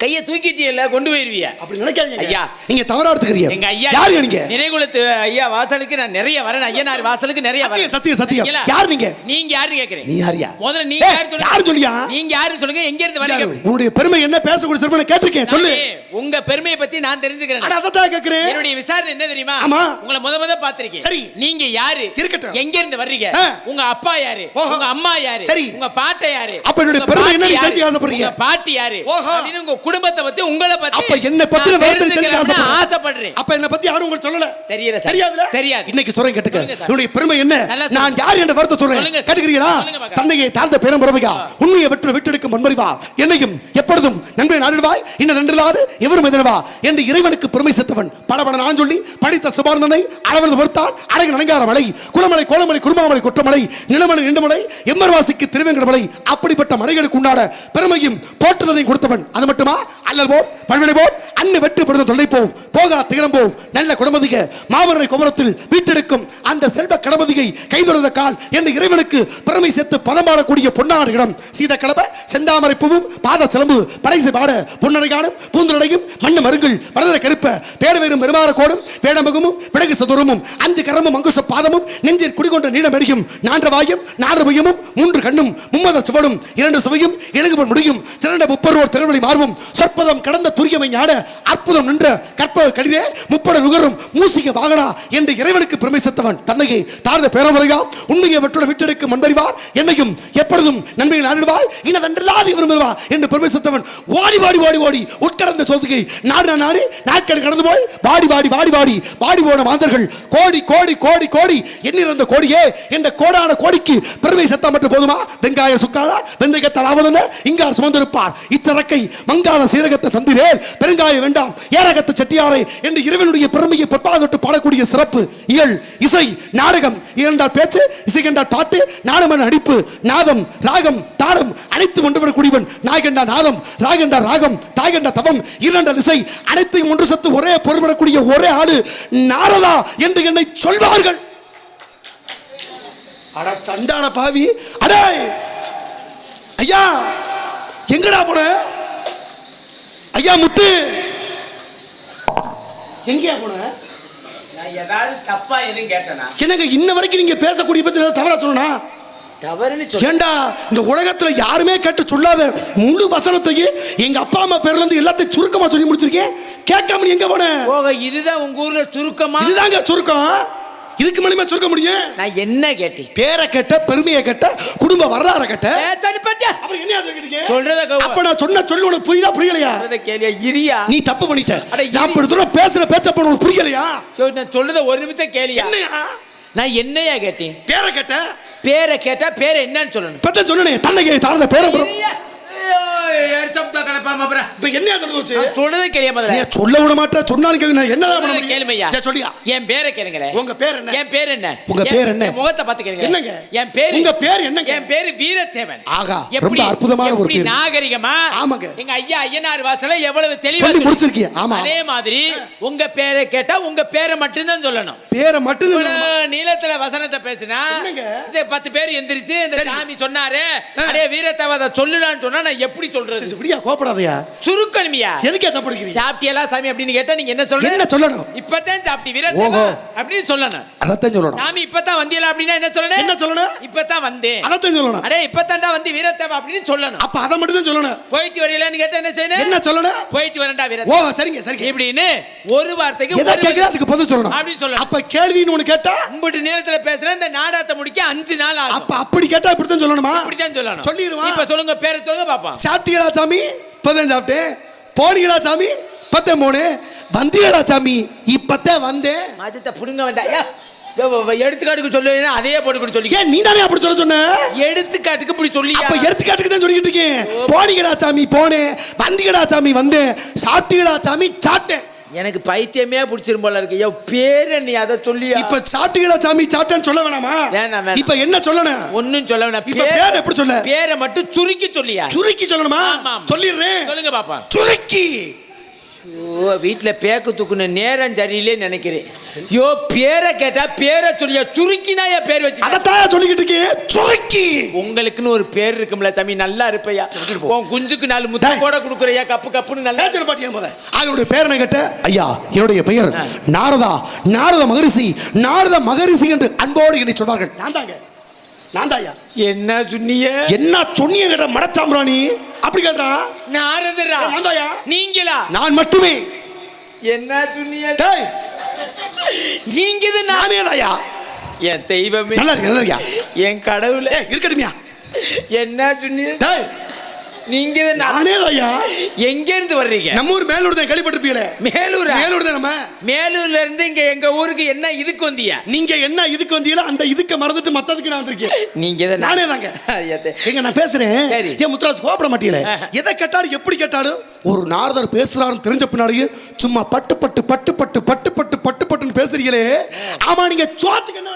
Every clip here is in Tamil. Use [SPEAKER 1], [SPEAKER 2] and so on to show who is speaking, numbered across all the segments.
[SPEAKER 1] கையை தூக்கிட்டீல்ல கொண்டு போயிருவிய
[SPEAKER 2] அப்படி நினைக்காதீங்க
[SPEAKER 1] ஐயா.
[SPEAKER 2] நீங்க தவறா எடுத்துக்கிறீங்க
[SPEAKER 1] எங்க ஐயா
[SPEAKER 2] யாரு நீங்க
[SPEAKER 1] நினைகுலத்து ஐயா வாசலுக்கு நான் நிறைய வரேன் ஐயனார் வாசலுக்கு நிறைய வரேன்
[SPEAKER 2] சத்தியம், சத்தியம்? யார் நீங்க?
[SPEAKER 1] நீங்க யாரு கேக்குறேன்
[SPEAKER 2] நீ யாரியா
[SPEAKER 1] முதல்ல நீங்க யாரு சொல்லுங்க
[SPEAKER 2] யாரு சொல்லியா?
[SPEAKER 1] நீங்க யாரு சொல்லுங்க எங்க இருந்து? வரீங்க
[SPEAKER 2] உன்னுடைய பெருமை என்ன பேசக்கூடிய சிறுவனை கேட்டிருக்கேன் சொல்லு
[SPEAKER 1] உங்க பெருமையை பத்தி நான் தெரிஞ்சுக்கிறேன்
[SPEAKER 2] அட அதான் கேக்குறேன்
[SPEAKER 1] என்னுடைய விசாரணை என்ன தெரியுமா
[SPEAKER 2] ஆமா.
[SPEAKER 1] உங்களை முத முத பாத்திருக்கேன்
[SPEAKER 2] சரி.
[SPEAKER 1] நீங்க யாரு
[SPEAKER 2] இருக்கட்டும்.
[SPEAKER 1] எங்க இருந்து வர்றீங்க. உங்க அப்பா யாரு. உங்க அம்மா யாரு
[SPEAKER 2] சரி.
[SPEAKER 1] உங்க பாட்டை யாரு
[SPEAKER 2] அப்ப என்னுடைய பெருமை என்ன நீ
[SPEAKER 1] யாரு?
[SPEAKER 2] தெரிஞ்சுக்க ஆசைப்படுறீங்க?
[SPEAKER 1] உங்க பாட்டி யாரு. அப்படின்னு உங்க குடும்பத்தை பத்தி உங்களை பத்தி
[SPEAKER 2] அப்ப என்னை தெரிஞ்சுக்க
[SPEAKER 1] தெரிஞ்சுக்கணும்னு
[SPEAKER 2] ஆசைப்படுறேன். அப்ப என்ன பத்தி யாரும் உங்களுக்கு சொல்லல?
[SPEAKER 1] தெரியல.
[SPEAKER 2] தெரியாதுல
[SPEAKER 1] தெரியாது.
[SPEAKER 2] இன்னைக்கு சொல்றேன் கேட்டுக்க. உன்னுடைய பெருமை என்ன. நான் யார் என்ற வார்த்தை சொல்றேன். கேட்டுக்கிறீங்களா. தன்னையை தாழ்ந்த பெரும் பறவையா உண்மையை வெற்று விட்டெடுக்கும் மண்மறிவா என்னையும் எப்பொழுதும் நண்பனை நாடுவாய் இன்னும் நன்றில்லாது எவரும் எதிரவா? என்று இறைவனுக்கு பெருமை செத்தவன் படபட நான் சொல்லி படித்த சுபார்ந்தனை அளவனது பொறுத்தான் அழகு நனங்கார மலை குளமலை கோலமலை குடும்பமலை கொற்றமலை நிலமலை நின்றமலை எம்மர்வாசிக்கு திருவேங்கட மலை அப்படிப்பட்ட மலைகளுக்கு உண்டான பெருமையும் போற்றுதலையும் கொடுத்தவன். அது மட்டுமா? அல்லல் அல்லல்வோம் பல்வினை அன்னு வெற்றி பிறந்த தொல்லை போகா திகழம்போம் நல்ல குடமதிக மாமரை குமரத்தில் வீட்டெடுக்கும் அந்த செல்வ கடமதியை கைதுறத கால் என்று இறைவனுக்கு பெருமை சேர்த்து பதமாடக்கூடிய பொன்னார் இடம். சீத கலப செந்தாமரை பூவும் பாத சிலம்பு படைசை பாட பொன்னடைகானும் பூந்தடையும் மண்ணு மருங்கள் பரதர கருப்ப பேடவேரும் பெருமாற கோடும் பேடமுகமும் பிடகு சதுரமும் அஞ்சு கரமும் அங்குச பாதமும் நெஞ்சில் குடிகொண்ட நீளமெடியும் நான்ற வாயும் நாறு மூன்று கண்ணும் மும்மத சுவடும் இரண்டு சுவையும் இலங்குபன் முடியும் திரண்ட முப்பருவோர் திறவழி மார்பும் சொற்பதம் கடந்த துரியமை ஞாட அற்புதம் நின்ற கற்பக கடிதே முப்பட நுகரும் மூசிக வாகனா என்று இறைவனுக்கு பெருமை செத்தவன் தன்னையை தாழ்ந்த பேரவரையா உண்மையை வெற்றுட விட்டெடுக்கும் மண்பறிவார் என்னையும் எப்பொழுதும் நன்மையை நாடிடுவார் இன்னும் நன்றில்லாது விரும்புவா என்று பெருமை செத்தவன் ஓடி வாடி ஓடி ஓடி உட்கடந்த சோதிகை நாடு நாடு நாட்கள் கடந்து போய் வாடி வாடி வாடி வாடி வாடி போன மாந்தர்கள் கோடி கோடி கோடி கோடி எண்ணிறந்த கோடியே என்ற கோடான கோடிக்கு பெருமை செத்தா மட்டும் போதுமா? வெங்காய சுக்காரா வெந்தயத்தால் ஆவதென இங்கார் சுமந்திருப்பார். இத்தரக்கை மங்காத சீரகத்தை தந்திரேல். பெருங்காய வேண்டாம் ஏரகத்து செட்டியாரை என்று இறைவனுடைய பெருமையை பொட்டாகட்டு பாடக்கூடிய சிறப்பு இயல் இசை நாடகம். இரண்டால் பேச்சு இசை என்றால் பாட்டு நாடமன நடிப்பு நாதம் ராகம் தாளம் அனைத்து ஒன்று வரக்கூடியவன் நாயகண்டா நாதம் ராகண்டா ராகம் தாயகண்டா தவம் இரண்டால் இசை அனைத்தையும் ஒன்று சத்து ஒரே பொருள்படக்கூடிய ஒரே ஆளு நாரதா என்று என்னை சொல்வார்கள். அட சண்டான பாவி அடே ஐயா எங்கடா போன? ஐயா முத்து. எங்கயா போன?
[SPEAKER 1] நான் ஏதாவது தப்பா எதுவும் கேட்டனா?
[SPEAKER 2] என்னங்க இன்ன வரைக்கும் நீங்க பேசக்கூடிய பத்தி ஏதாவது தவறா
[SPEAKER 1] தவறுன்னு சொல்லி
[SPEAKER 2] ஏண்டா இந்த உலகத்துல யாருமே கேட்டு சொல்லாத முழு வசனத்தையும் எங்க அப்பா அம்மா பேர்ல இருந்து எல்லாத்தையும் சுருக்கமா சொல்லி முடிச்சிருக்கேன். கேட்காம நீ எங்க போன?
[SPEAKER 1] போக இதுதான் உங்க ஊர்ல சுருக்கமா?
[SPEAKER 2] இதுதாங்க சுருக்கம். இதுக்கு மேலுமே சுருக்க முடியும்?
[SPEAKER 1] நான் என்ன கேட்டேன்?
[SPEAKER 2] பேரை கேட்ட பெருமையை கேட்ட குடும்ப வரலாறை கேட்ட. அப்புறம் என்ன சொல்லிக்கிட்டீங்க?
[SPEAKER 1] சொல்றத
[SPEAKER 2] அப்ப நான் சொன்ன சொல்லு உனக்கு புரியுதா புரியலையா?
[SPEAKER 1] கேளியா இரியா.
[SPEAKER 2] நீ தப்பு பண்ணிட்ட. நான் இப்படி தூரம் பேசுற பேச்ச உனக்கு புரியலையா?
[SPEAKER 1] நான் சொல்றத ஒரு நிமிஷம் கேளியா. நான் என்னையா கேட்டேன்?
[SPEAKER 2] பேரை கேட்ட?
[SPEAKER 1] பேரை கேட்டா பேரை என்னன்னு சொல்லணும்.
[SPEAKER 2] பெத்த சொன்னனே தன்னைக்கு தாழ்ந்த பேரை பெறும்
[SPEAKER 1] இரியா. ஐயோ, எரிச்சப்தா கிடப்பாம அப்புறம்.
[SPEAKER 2] இப்ப என்ன
[SPEAKER 1] சொல்றதை
[SPEAKER 2] நீ சொல்ல விட மாட்டே சொன்னாலும் கேட்க நான் என்னதான் பண்ண
[SPEAKER 1] சொல்றதை கேளுமையா.
[SPEAKER 2] முடியும் சரி, சொல்லியா?
[SPEAKER 1] என் பேரை கேளுங்களேன்.
[SPEAKER 2] உங்க பேர் என்ன?
[SPEAKER 1] என் பேர் என்ன?
[SPEAKER 2] உங்க பேர் என்ன?
[SPEAKER 1] என் முகத்தை பார்த்து கேளுங்க.
[SPEAKER 2] என்னங்க?
[SPEAKER 1] என் பேர்
[SPEAKER 2] உங்க பேர் என்னங்க?
[SPEAKER 1] என் பேரு வீரத்தேவன்.
[SPEAKER 2] ஆகா, ரொம்ப அற்புதமான ஒரு
[SPEAKER 1] எப்படி
[SPEAKER 2] பேரு.
[SPEAKER 1] நாகரிகமா?
[SPEAKER 2] ஆமாங்க.
[SPEAKER 1] எங்க ஐயா ஐயனார் வாசல எவ்வளவு தெளிவா
[SPEAKER 2] சொல்லி முடிச்சிருக்கீங்க, ஆமா.
[SPEAKER 1] அதே மாதிரி உங்க பேரை கேட்டா உங்க பேரை மட்டும்தான் சொல்லணும்.
[SPEAKER 2] பேரை மட்டும்
[SPEAKER 1] நீளத்துல வசனத்தை பேசினா பத்து பேர் எந்திரிச்சு இந்த. சாமி சொன்னாரு. அடே வீரத்தேவதை சொல்லுடான்னு சொன்னா நான் எப்படி சொல்றது?
[SPEAKER 2] விடியா கோப்படாதயா
[SPEAKER 1] சுருக்கணுமியா?
[SPEAKER 2] எதுக்கே தப்பு
[SPEAKER 1] சாமி அப்படின்னு கேட்டா நீங்க என்ன
[SPEAKER 2] என்ன
[SPEAKER 1] சொல்லணும்? இப்பதான் சாப்பிட்டி
[SPEAKER 2] ஓஹோ.
[SPEAKER 1] அப்படின்னு சொல்லணும்.
[SPEAKER 2] அதத்தான் சொல்லணும்.
[SPEAKER 1] சாமி இப்பதான் வந்தியலா அப்படின்னா என்ன சொல்லணும்?
[SPEAKER 2] என்ன சொல்லணும்?
[SPEAKER 1] இப்பதான் வந்தேன்.
[SPEAKER 2] அதத்தான் சொல்லணும்.
[SPEAKER 1] அடே இப்பதான்டா வந்து வீரத்தேவா அப்படின்னு சொல்லணும்.
[SPEAKER 2] அப்ப அதை மட்டும் தான் சொல்லணும்.
[SPEAKER 1] போயிட்டு வரீங்களான்னு கேட்டா என்ன செய்யணும்?
[SPEAKER 2] என்ன சொல்லணும்?
[SPEAKER 1] போயிட்டு வரேன்டா
[SPEAKER 2] ஓ
[SPEAKER 1] வீரத்தேவா
[SPEAKER 2] சரிங்க சரிங்க.
[SPEAKER 1] இப்படின்னு ஒரு வார்த்தைக்கு
[SPEAKER 2] எதை
[SPEAKER 1] ஒரு
[SPEAKER 2] கேட்கிறா அதுக்கு பதில் சொல்லணும்.
[SPEAKER 1] அப்படி சொல்லணும்.
[SPEAKER 2] அப்ப கேள்வின்னு ஒண்ணு கேட்டா?
[SPEAKER 1] உங்கள்கிட்ட நேரத்துல பேசுறேன் இந்த நாடகத்தை முடிக்க அஞ்சு நாள் ஆகும்.
[SPEAKER 2] அப்ப அப்படி கேட்டா இப்படித்தான் சொல்லணுமா?
[SPEAKER 1] அப்படிதான் சொல்லணும்.
[SPEAKER 2] சொல்லிருவா.
[SPEAKER 1] இப்ப சொல்லுங்க பேரை சொல்லுங்க பாப்போம்.
[SPEAKER 2] சாப்பிட்டீங்களா சாமி? இப்பதான் சாப்பிட்டேன். போனீங்களா சாமி? இப்பதான் போனேன். வந்தீங்களா சாமி? இப்பதான் வந்தேன்.
[SPEAKER 1] மதத்தை புடுங்க வந்தா. ஐயா, யோ, யோ, யோ, எடுத்துக்காட்டுக்கு சொல்லுவீங்க அதையே போட்டு சொல்லி
[SPEAKER 2] ஏன் நீ தானே அப்படி சொல்ல சொன்ன?
[SPEAKER 1] எடுத்துக்காட்டுக்கு இப்படி சொல்லி
[SPEAKER 2] அப்ப எடுத்துக்காட்டுக்கு தான் சொல்லிட்டு இருக்கேன். போனீங்களா சாமி? போனேன். வந்தீங்களா சாமி? வந்தேன். சாப்பிட்டீங்களா சாமி? சாப்பிட்டேன்.
[SPEAKER 1] எனக்கு பைத்தியமே பிடிச்சிரும் போல இருக்கு. ஐயோ பேரு நீ அதை சொல்லியா?
[SPEAKER 2] இப்ப சாப்பிட்டீங்களா சாமி? சாப்பிட்டேன்னு சொல்ல வேணாமா?
[SPEAKER 1] வேணாம்.
[SPEAKER 2] இப்ப என்ன சொல்லணும்
[SPEAKER 1] ஒன்னும் சொல்ல வேணாம்.
[SPEAKER 2] இப்ப பேர் எப்படி சொல்ல?
[SPEAKER 1] பேரை மட்டும் சுருக்கி சொல்லியா?
[SPEAKER 2] சுருக்கி சொல்லணுமா. சொல்லிடுறேன்.
[SPEAKER 1] சொல்லுங்க பாப்பா.
[SPEAKER 2] சுருக்கி.
[SPEAKER 1] ஓ வீட்டில் பேக்கு தூக்குன நேரம் சரியில்லே நினைக்கிறேன். யோ பேரை கேட்டா பேரை சொல்லியா சுருக்கினா என் பேர் வச்சு
[SPEAKER 2] அதத்தான் சொல்லிக்கிட்டு இருக்கேன் சுருக்கி.
[SPEAKER 1] உங்களுக்குன்னு ஒரு பேர் இருக்கும்ல சாமி நல்லா இருப்பையா? உன் குஞ்சுக்கு நாலு முத்தம் கூட கொடுக்குறையா கப்பு கப்புன்னு நல்லா
[SPEAKER 2] பாட்டியா முத அவருடைய பேர் என்ன கேட்ட? ஐயா என்னுடைய பெயர் நாரதா. நாரத மகரிஷி. நாரத மகரிஷி என்று அன்போடு என்னை சொன்னார்கள் நான் தாங்க. நான் தாயா
[SPEAKER 1] என்ன சொன்னீங்க
[SPEAKER 2] என்ன சொன்னிய கேட்ட மடச்சாம்பிராணி அப்படி கேட்டா?
[SPEAKER 1] நாரதரா.
[SPEAKER 2] நான் தாயா
[SPEAKER 1] நீங்களா?
[SPEAKER 2] நான் மட்டுமே.
[SPEAKER 1] என்ன சொன்னீங்க
[SPEAKER 2] டேய்
[SPEAKER 1] நீங்க இது நான்
[SPEAKER 2] நானே தாயா
[SPEAKER 1] என் தெய்வமே.
[SPEAKER 2] நல்லா இருக்கு நல்லா இருக்கியா?
[SPEAKER 1] என் கடவுள.
[SPEAKER 2] இருக்கட்டுமியா.
[SPEAKER 1] என்ன சொன்னீங்க
[SPEAKER 2] டேய்
[SPEAKER 1] நீங்க நான்
[SPEAKER 2] தாயா
[SPEAKER 1] எங்க இருந்து வர்றீங்க?
[SPEAKER 2] நம்ம ஊர் மேலூர் தான் கேள்விப்பட்டிருப்பீங்களே?
[SPEAKER 1] மேலூரா?
[SPEAKER 2] மேலூர் தான் நம்ம?
[SPEAKER 1] மேலூர்ல இருந்து இங்க எங்க ஊருக்கு என்ன இதுக்கு வந்தியா
[SPEAKER 2] நீங்க என்ன இதுக்கு வந்தீங்களோ அந்த இதுக்கு மறந்துட்டு மத்ததுக்கு நான் வந்திருக்கேன்.
[SPEAKER 1] நீங்க இதை நான்-
[SPEAKER 2] தாங்க.
[SPEAKER 1] ஐயா,
[SPEAKER 2] எங்க நான் பேசுறேன்.
[SPEAKER 1] சரி.
[SPEAKER 2] ஏன் முத்துராஜ் கோபப்பட மாட்டீங்களே? எதை கேட்டாலும் எப்படி கேட்டாலும் ஒரு நாரதர் பேசுறாருன்னு தெரிஞ்ச பின்னாடியே சும்மா பட்டு பட்டு பட்டு பட்டு பட்டு பட்டு பட்டு பட்டுன்னு பேசுறீங்களே. ஆமா நீங்க சோத்துக்கு என்ன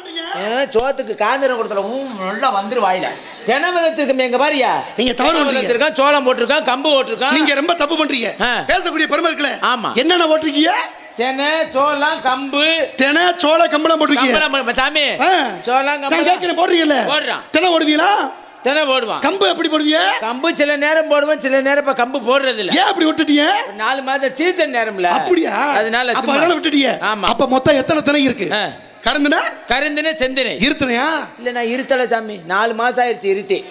[SPEAKER 1] சோத்துக்கு காஞ்சனம் கொடுத்தல நல்லா வந்துரு வாயில. தெனை விதத்திற்கு எங்க பாரியா?
[SPEAKER 2] நீங்க தவறு.
[SPEAKER 1] விதத்திருக்கான் சோளம் போட்டிருக்கான் கம்பு போட்டிருக்கான்
[SPEAKER 2] நீங்க ரொம்ப தப்பு பண்றீங்க. பேசக்கூடிய பெருமை இருக்குல்ல.
[SPEAKER 1] ஆமா.
[SPEAKER 2] என்னென்ன போட்டிருக்கீங்க?
[SPEAKER 1] தெனை சோளம் கம்பு.
[SPEAKER 2] தினை சோள கம்பளம் போட்டிருக்கீங்க.
[SPEAKER 1] சாமி. சோளம் கம்பளம்
[SPEAKER 2] போடுறீங்கல்ல?
[SPEAKER 1] போடுறான்.
[SPEAKER 2] தினை போடுவீங்களா?
[SPEAKER 1] தெனை போடுவான்
[SPEAKER 2] கம்பு எப்படி போடுவீங்க?
[SPEAKER 1] கம்பு சில நேரம் போடுவோம் சில நேரம் இப்ப கம்பு போடுறது இல்ல
[SPEAKER 2] ஏன் அப்படி விட்டுட்டீங்க?
[SPEAKER 1] நாலு மாசம் சீசன் நேரம்ல.
[SPEAKER 2] அப்படியா?
[SPEAKER 1] அதனால.
[SPEAKER 2] அதனால விட்டுட்டீங்க.
[SPEAKER 1] ஆமா.
[SPEAKER 2] அப்ப மொத்தம் எத்தனை திணை இருக்கு?
[SPEAKER 1] ஆ.
[SPEAKER 2] கறந்துனா
[SPEAKER 1] கருந்தினே செந்தினே.
[SPEAKER 2] இருத்தனையா?
[SPEAKER 1] இல்ல நான் இருத்தல சாமி. நாலு மாசம் ஆயிடுச்சு இருத்தி.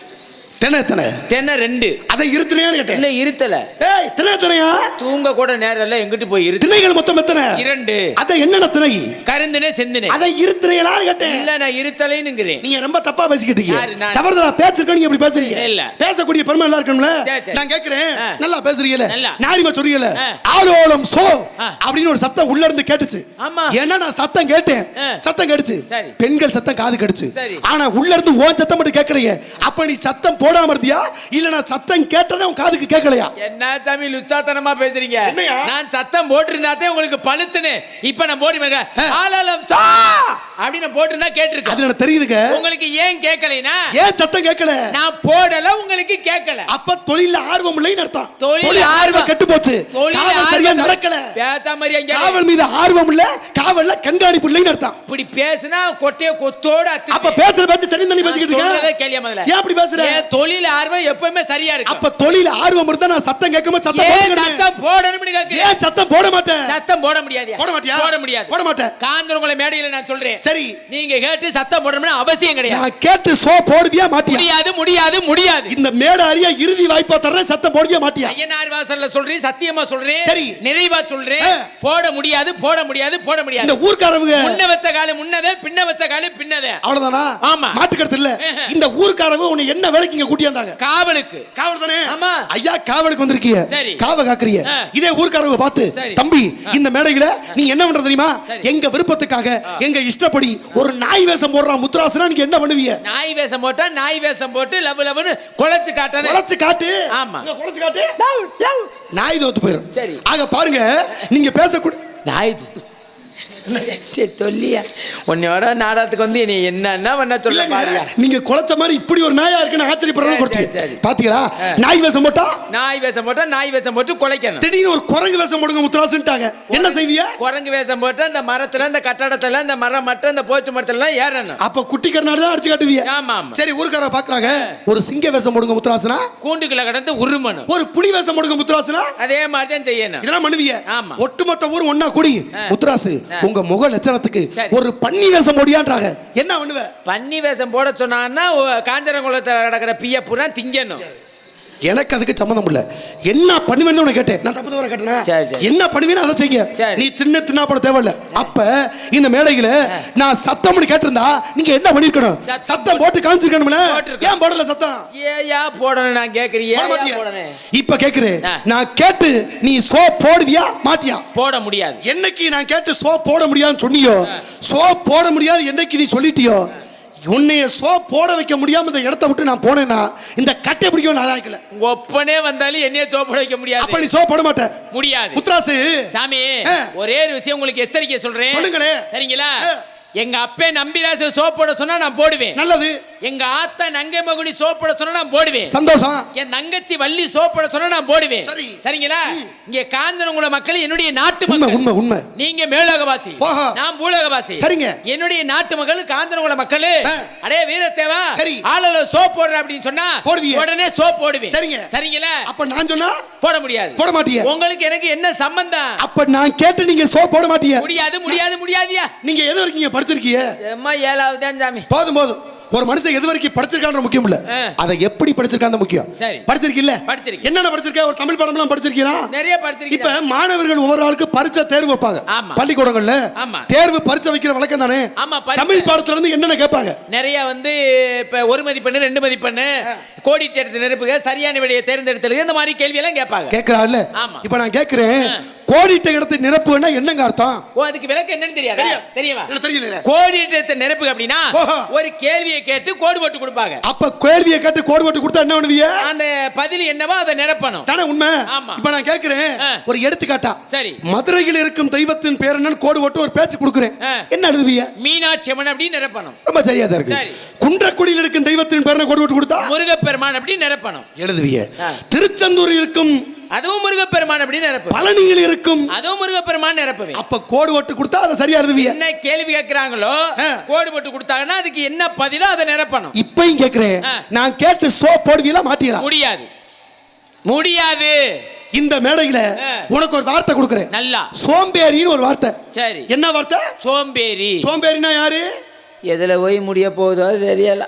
[SPEAKER 2] தினை
[SPEAKER 1] தென்னை. ரெண்டு.
[SPEAKER 2] அதை இருத்தனையான்னு கேட்டேன்.
[SPEAKER 1] இல்ல இருத்தல
[SPEAKER 2] ஏய் திணை எத்தனையா
[SPEAKER 1] தூங்க கூட நேரம் இல்ல எங்கிட்டு போய்
[SPEAKER 2] திணைகள் மொத்தம் எத்தனை?
[SPEAKER 1] இரண்டு.
[SPEAKER 2] அதை என்னென்ன திணை?
[SPEAKER 1] கருந்தினே செந்தினே.
[SPEAKER 2] அதை இருத்தனையலான்னு கேட்டேன்.
[SPEAKER 1] இல்ல நான் இருத்தலைன்னுங்கிறேன்
[SPEAKER 2] நீங்க ரொம்ப தப்பா பேசிக்கிட்டீங்க.
[SPEAKER 1] யாரு, நான்?
[SPEAKER 2] தவறுதலா பேசுறீங்க நீங்க இப்படி பேசுறீங்க.
[SPEAKER 1] இல்ல.
[SPEAKER 2] பேசக்கூடிய பெருமை எல்லாம் இருக்கணும்ல. நான் கேக்குறேன். நல்லா பேசுறீங்கல. நாரிமா சொல்றீங்கல. ஆலோலம் சோ. அப்படின்னு ஒரு சத்தம் உள்ள இருந்து கேட்டுச்சு.
[SPEAKER 1] ஆமா.
[SPEAKER 2] ஏன்னா நான் சத்தம் கேட்டேன். சத்தம் கேட்டுச்சு.
[SPEAKER 1] சரி.
[SPEAKER 2] பெண்கள் சத்தம் காது கேட்டுச்சு. ஆனா உள்ள இருந்து ஓன் சத்தம் மட்டும் கேட்கலையே. அப்ப நீ சத்தம் போடாம இருந்தியா? இல்ல நான் சத்தம் கேட்டதே உன் காதுக்கு கேட்கலையா?
[SPEAKER 1] என்ன சாமி லுச்சாத்தனமா பேசுறீங்க? நான் சத்தம் போட்டிருந்தாத்தே உங்களுக்கு பளிச்சுன்னு இப்ப நான் போடி. ஆலாலம் சா! அப்படின்னு போட்டிருந்தா கேட்டிருக்கேன்.
[SPEAKER 2] அது எனக்கு தெரியுதுங்க.
[SPEAKER 1] உங்களுக்கு ஏன் கேட்கலைனா
[SPEAKER 2] ஏன் சத்தம் கேட்கல?
[SPEAKER 1] நான் போடல உங்களுக்கு கேட்கல.
[SPEAKER 2] அப்ப தொழில ஆர்வம் இல்லைன்னு அர்த்தம்.
[SPEAKER 1] தொழில் ஆர்வம்.
[SPEAKER 2] கெட்டு போச்சு.
[SPEAKER 1] தொழில்
[SPEAKER 2] சரியா நடக்கல.
[SPEAKER 1] பேசாம மாதிரி
[SPEAKER 2] காவல் மீது ஆர்வம் இல்ல காவல்ல கண்காணிப்பு இல்லைன்னு அர்த்தம்.
[SPEAKER 1] இப்படி பேசுனா கொட்டைய கொத்தோட.
[SPEAKER 2] அப்ப பேசுற பேச்சு தனி பேசிக்கிட்டு
[SPEAKER 1] சொல்றதே
[SPEAKER 2] இருக்க
[SPEAKER 1] கேளியா முதல்ல.
[SPEAKER 2] ஏன் அப்படி பேசுற?
[SPEAKER 1] என் தொழில் ஆர்வம் எப்பவுமே சரியா இருக்கு
[SPEAKER 2] அப்ப தொழில ஆர்வம் இருந்தா நான் சத்தம் கேட்காம சத்தம்
[SPEAKER 1] ஏன். சத்தம் போடணும்னு கேக்குறேன்
[SPEAKER 2] ஏன் சத்தம் போட மாட்டேன்?
[SPEAKER 1] சத்தம் போட முடியாது.
[SPEAKER 2] போட மாட்டியா?
[SPEAKER 1] போட முடியாது.
[SPEAKER 2] போட மாட்டேன்.
[SPEAKER 1] காந்தரங்களை மேடையில நான் சொல்றேன்.
[SPEAKER 2] சரி.
[SPEAKER 1] நீங்க கேட்டு சத்தம் போடணும்னு அவசியம் கிடையாது.
[SPEAKER 2] நான் கேட்டு சோ போடுவியா மாட்டியா?
[SPEAKER 1] முடியாது முடியாது முடியாது.
[SPEAKER 2] இந்த மேடை அறிய இறுதி வாய்ப்பா தர்றேன் சத்தம் போடுவியா மாட்டியா?
[SPEAKER 1] ஐயனார் வாசல்ல சொல்றேன் சத்தியமா சொல்றேன்
[SPEAKER 2] சரி.
[SPEAKER 1] நிறைவா சொல்றேன். போட முடியாது போட முடியாது போட முடியாது.
[SPEAKER 2] இந்த ஊர்க்காரவங்க.
[SPEAKER 1] முன்ன வச்ச காலு முன்னதே பின்ன வச்ச காலு பின்னதே.
[SPEAKER 2] அவ்வளவுதானா?
[SPEAKER 1] ஆமா.
[SPEAKER 2] மாட்டுக்கடுத்து இல்ல. இந்த ஊர்க்காரவங்க உன்னை என்ன வேலைக்கு கூட்டியாந்தாங்க
[SPEAKER 1] காவலுக்கு
[SPEAKER 2] காவல் தானே
[SPEAKER 1] ஆமா.
[SPEAKER 2] ஐயா காவலுக்கு வந்திருக்கீங்க
[SPEAKER 1] சரி.
[SPEAKER 2] காவ காக்குறீங்க. இதே ஊர்க்காரவங்க பார்த்து. தம்பி இந்த மேடையில நீ என்ன பண்ற தெரியுமா. எங்க விருப்பத்துக்காக எங்க இஷ்டப்படி ஒரு நாய் வேஷம் போடுறான் முத்துராசனா நீங்க என்ன பண்ணுவீங்க
[SPEAKER 1] நாய் வேஷம் போட்டா நாய் வேஷம் போட்டு லவ் லவ்னு குலைச்சு காட்டணும்
[SPEAKER 2] குறைச்சு காட்டு
[SPEAKER 1] ஆமா.
[SPEAKER 2] குறைச்சு காட்டு நாய் தோத்து போயிரும்
[SPEAKER 1] சரி.
[SPEAKER 2] ஆக பாருங்க நீங்க பேசக்கூடிய
[SPEAKER 1] நாய் சரி சொல்லியா உன்னையோட நாடகத்துக்கு வந்து நீ என்னன்னா பண்ண சொல்ல பாரியா?
[SPEAKER 2] நீங்க குலைச்ச மாதிரி இப்படி ஒரு நாயா இருக்குன்னு ஆச்சரியப்படுறது
[SPEAKER 1] சரி,
[SPEAKER 2] குறைச்சு. பாத்தீங்களா? நாய் வேஷம் போட்டா?
[SPEAKER 1] நாய் வேஷம் போட்டா நாய் வேஷம் போட்டு குலைக்கணும்.
[SPEAKER 2] திடீர்னு ஒரு குரங்கு வேஷம் போடுங்க முத்துராசுன்ட்டாங்க. என்ன செய்வீங்க
[SPEAKER 1] குரங்கு வேஷம் போட்டு அந்த மரத்துல இந்த கட்டடத்துல இந்த மரம் மட்டும் இந்த போச்சு மரத்துல எல்லாம் ஏறணும்.
[SPEAKER 2] அப்ப குட்டி கருநாடு தான் அடிச்சு காட்டுவீங்க
[SPEAKER 1] ஆமா
[SPEAKER 2] சரி ஊருக்கார பாக்குறாங்க. ஒரு சிங்க வேஷம் போடுங்க முத்துராசனா?
[SPEAKER 1] கூண்டுக்குள்ள கடந்து உருமணும்.
[SPEAKER 2] ஒரு புலி வேஷம் போடுங்க முத்துராசனா?
[SPEAKER 1] அதே மாதிரி தான் செய்யணும்.
[SPEAKER 2] இதெல்லாம் பண்ணுவீங்க
[SPEAKER 1] ஆமா.
[SPEAKER 2] ஒட்டுமொத்த ஊர் ஒண்ணா கூடி. முத்துராசு உங்க முக லட்சணத்துக்கு. ஒரு பன்னி வேஷம் போடியான்றாங்க. என்ன பண்ணுவ?
[SPEAKER 1] பன்னி வேஷம் போட சொன்னான்னா காஞ்சனகுளத்துல கிடக்கிற பிய பூரா திங்கணும்.
[SPEAKER 2] எனக்கு அதுக்கு சம்மந்தம் இல்ல. என்ன பண்ணுவேன்னு உனக்கு கேட்டேன். நான் தப்பு தவிர கேட்டேன். என்ன பண்ணுவீன்னு அதை செய்யுங்க. நீ தின்ன தின்னா போட தேவையில்ல. அப்ப இந்த மேடையில நான் சத்தம்னு கேட்டிருந்தா நீங்க என்ன பண்ணிருக்கணும்?
[SPEAKER 1] சத்தம்
[SPEAKER 2] போட்டு காமிச்சிருக்கணும்ல. ஏன் போடல சத்தம்?
[SPEAKER 1] ஏயா போடணும் நான் போடணும்.
[SPEAKER 2] இப்ப கேக்குறேன். நான் கேட்டு நீ சோ போடுவியா? மாட்டியா?
[SPEAKER 1] போட முடியாது.
[SPEAKER 2] என்னைக்கு நான் கேட்டு சோ போட முடியாதுன்னு சொன்னியோ சோ போட முடியாது என்னைக்கு நீ சொல்லிட்டியோ உன்னைய சோ போட வைக்க முடியாம இந்த இடத்த விட்டு நான் போனேன்னா இந்த கட்டை பிடிக்க நான் ஆக்கல
[SPEAKER 1] உங்க ஒப்பனே வந்தாலும் என்னைய சோப்பட வைக்க
[SPEAKER 2] அப்ப
[SPEAKER 1] முடியாது
[SPEAKER 2] நீ சோ போட மாட்ட.
[SPEAKER 1] முடியாது.
[SPEAKER 2] முத்ராசு
[SPEAKER 1] சாமி. ஒரே ஒரு விஷயம் உங்களுக்கு எச்சரிக்கை சொல்றேன்.
[SPEAKER 2] சொல்லுங்களே.
[SPEAKER 1] சரிங்களா. எங்க அப்பே நம்பிராச சோப் போட சொன்னா நான் போடுவேன்.
[SPEAKER 2] நல்லது.
[SPEAKER 1] எங்க ஆத்தா நங்கை மகுடி சோப்பட சொன்னா நான் போடுவேன்.
[SPEAKER 2] சந்தோஷம்.
[SPEAKER 1] என் தங்கச்சி வள்ளி சோப்பட சொன்னா நான் போடுவேன்.
[SPEAKER 2] சரி.
[SPEAKER 1] சரிங்களா? இங்க காந்தனகுல மக்கள் என்னுடைய நாட்டு மக்கள்.
[SPEAKER 2] உண்மை உண்மை
[SPEAKER 1] நீங்க மேலோகவாசி. நான் பூலோகவாசி.
[SPEAKER 2] சரிங்க.
[SPEAKER 1] என்னுடைய நாட்டு மக்கள் காந்தனகுல மக்கள். அடே வீரத்தேவா
[SPEAKER 2] சரி.
[SPEAKER 1] ஆளுல சோப் போடுற அப்படின்னு சொன்னா. உடனே சோப் போடுவேன்.
[SPEAKER 2] சரிங்க.
[SPEAKER 1] சரிங்களா?
[SPEAKER 2] அப்ப நான் சொன்னா
[SPEAKER 1] போட முடியாது.
[SPEAKER 2] போட மாட்டீங்க
[SPEAKER 1] உங்களுக்கு எனக்கு என்ன சம்பந்தம்?
[SPEAKER 2] அப்ப நான் கேட்டு நீங்க சோ போட மாட்டீங்க
[SPEAKER 1] முடியாது முடியாது முடியாதியா?
[SPEAKER 2] நீங்க எது வரைக்கும் படிச்சிருக்கீங்க
[SPEAKER 1] செம்ம ஏழாவது சாமி.
[SPEAKER 2] போதும் போதும். ஒரு மனுஷன் எது வரைக்கும் படிச்சிருக்கான்ற முக்கியம் இல்ல. அதை எப்படி படிச்சிருக்கான்னு முக்கியம்.
[SPEAKER 1] சரி.
[SPEAKER 2] படிச்சிருக்கீல்ல?
[SPEAKER 1] படிச்சிருக்கேன்.
[SPEAKER 2] என்னென்ன படிச்சிருக்க? ஒரு தமிழ் படம்லாம் படிச்சிருக்கீங்களா?
[SPEAKER 1] நிறைய
[SPEAKER 2] இப்ப
[SPEAKER 1] படிச்சிருக்கீங்க
[SPEAKER 2] மாணவர்கள் ஒவ்வொரு ஆளுக்கு பரீட்சை தேர்வு வைப்பாங்க. பள்ளிக்கூடங்கள்ல.
[SPEAKER 1] ஆமா.
[SPEAKER 2] தேர்வு பரீட்சை வைக்கிற வழக்கம் தானே. தமிழ் பாடத்துல இருந்து என்னென்ன கேட்பாங்க?
[SPEAKER 1] நிறைய வந்து இப்ப ஒரு மதிப்பெண்ணு ரெண்டு மதிப்பெண்ணு கோடி சேர்த்து நிரப்புக சரியான விடையை தேர்ந்தெடுத்தது இந்த மாதிரி கேள்வி எல்லாம் கேட்பாங்க ஆமா.
[SPEAKER 2] இப்ப நான் கேக்குறேன்
[SPEAKER 1] ஆ.
[SPEAKER 2] கோடிட்ட இடத்தை நிரப்புன்னா என்னங்க அர்த்தம்?
[SPEAKER 1] ஓ அதுக்கு விளக்கம் என்னன்னு தெரியாதா. தெரியுமா?
[SPEAKER 2] எனக்கு தெரியல
[SPEAKER 1] கோடி சேர்த்து நிரப்புக அப்படின்னா. ஒரு கேள்வியை கேட்டு கோடு போட்டு கொடுப்பாங்க.
[SPEAKER 2] அப்ப கேள்வியை கேட்டு கோடு போட்டு கொடுத்தா என்ன பண்ணுவீங்க?
[SPEAKER 1] அந்த பதில் என்னவோ அதை நிரப்பணும்.
[SPEAKER 2] தானே உண்மை?
[SPEAKER 1] ஆமா.
[SPEAKER 2] இப்ப நான் கேக்குறேன். ஒரு எடுத்துக்காட்டா.
[SPEAKER 1] சரி.
[SPEAKER 2] மதுரையில் இருக்கும் தெய்வத்தின் பேர் என்னன்னு கோடு போட்டு ஒரு பேச்சு கொடுக்குறேன். என்ன எழுதுவீங்க?
[SPEAKER 1] மீனாட்சி அம்மன் அப்படின்னு நிரப்பணும்.
[SPEAKER 2] ரொம்ப சரியா தான் இருக்கு. குன்றக்குடியில் இருக்கும் தெய்வத்தின் பேர் கோடு போட்டு கொடுத்தா?
[SPEAKER 1] முருகப்பெருமான் அப்படின்னு நிரப்பணும்.
[SPEAKER 2] எழுதுவீங்க.
[SPEAKER 1] ஆ.
[SPEAKER 2] திருச்செந்தூர் இருக்கும்
[SPEAKER 1] அதுவும் முருகப்பெருமான் அப்படின்னு நிரப்பு.
[SPEAKER 2] பழனியில் இருக்கும்.
[SPEAKER 1] அதுவும் முருகப்பெருமான் நிரப்புவேன்
[SPEAKER 2] அப்ப கோடு போட்டு கொடுத்தா அதை சரியா எழுதுவீங்க
[SPEAKER 1] என்ன கேள்வி கேட்கிறாங்களோ. கோடு போட்டு கொடுத்தாங்கன்னா அதுக்கு என்ன பதிலோ அதை நிரப்பணும்.
[SPEAKER 2] இப்பயும் கேக்குறேன்
[SPEAKER 1] ஆ.
[SPEAKER 2] நான் கேட்டு சோ போடுவீங்களா மாட்டீங்களா?
[SPEAKER 1] முடியாது. முடியாது.
[SPEAKER 2] இந்த மேடையில. உனக்கு ஒரு வார்த்தை கொடுக்குறேன்.
[SPEAKER 1] நல்லா.
[SPEAKER 2] சோம்பேறின்னு ஒரு வார்த்தை.
[SPEAKER 1] சரி.
[SPEAKER 2] என்ன வார்த்தை?
[SPEAKER 1] சோம்பேறி.
[SPEAKER 2] சோம்பேறினா யாரு?
[SPEAKER 1] எதுல போய் முடிய போகுதோ தெரியல.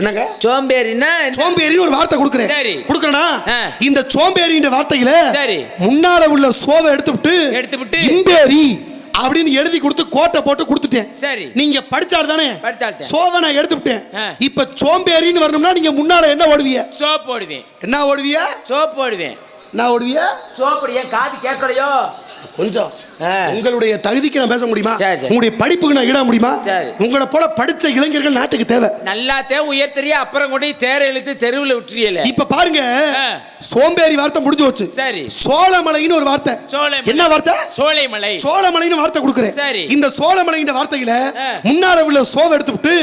[SPEAKER 2] என்னங்க?
[SPEAKER 1] சோம்பேறின்னா என்ன?
[SPEAKER 2] சோம்பேறின்னு ஒரு வார்த்தை கொடுக்குறேன்.
[SPEAKER 1] சரி.
[SPEAKER 2] கொடுக்கறனா. இந்த சோம்பேறின்ற வார்த்தையில
[SPEAKER 1] சரி.
[SPEAKER 2] முன்னால உள்ள சோவை எடுத்து விட்டு
[SPEAKER 1] எடுத்து விட்டு
[SPEAKER 2] இம்பேரி அப்படின்னு எழுதி கொடுத்து கோட்டை போட்டு கொடுத்துட்டேன்.
[SPEAKER 1] சரி.
[SPEAKER 2] நீங்க படிச்சாரு தானே?
[SPEAKER 1] படிச்சால்தான்.
[SPEAKER 2] சோவை நான் எடுத்து விட்டேன்
[SPEAKER 1] ஆ.
[SPEAKER 2] இப்ப சோம்பேறின்னு வரணும்னா நீங்க முன்னால என்ன ஓடுவீங்க?
[SPEAKER 1] சோப் போடுவேன்
[SPEAKER 2] என்ன ஓடுவிய
[SPEAKER 1] சோப் போடுவேன்
[SPEAKER 2] என்ன ஓடுவிய
[SPEAKER 1] சோப்பு ஏன் காது கேட்கலையோ?
[SPEAKER 2] கொஞ்சம். உங்களுடைய தகுதிக்கு நான் பேச முடியுமா. உங்களுடைய படிப்புக்கு நான் இட முடியுமா. உங்களை போல படிச்ச இளைஞர்கள் நாட்டுக்கு தேவை
[SPEAKER 1] நல்லாத்தே உயர்த்தறிய அப்புறம் கொண்டு போய் தேர இழுத்து தெருவில் விட்டுறியல
[SPEAKER 2] இப்ப பாருங்க. சோம்பேறி வார்த்தை முடிஞ்சு போச்சு
[SPEAKER 1] சரி
[SPEAKER 2] சோழமலைன்னு ஒரு வார்த்தை. என்ன வார்த்தை
[SPEAKER 1] சோலைமலை
[SPEAKER 2] சோழமலைன்னு வார்த்தை கொடுக்குறேன்
[SPEAKER 1] சரி.
[SPEAKER 2] இந்த சோழமலைன்ற வார்த்தையில. முன்னால உள்ள சோவை எடுத்து விட்டு.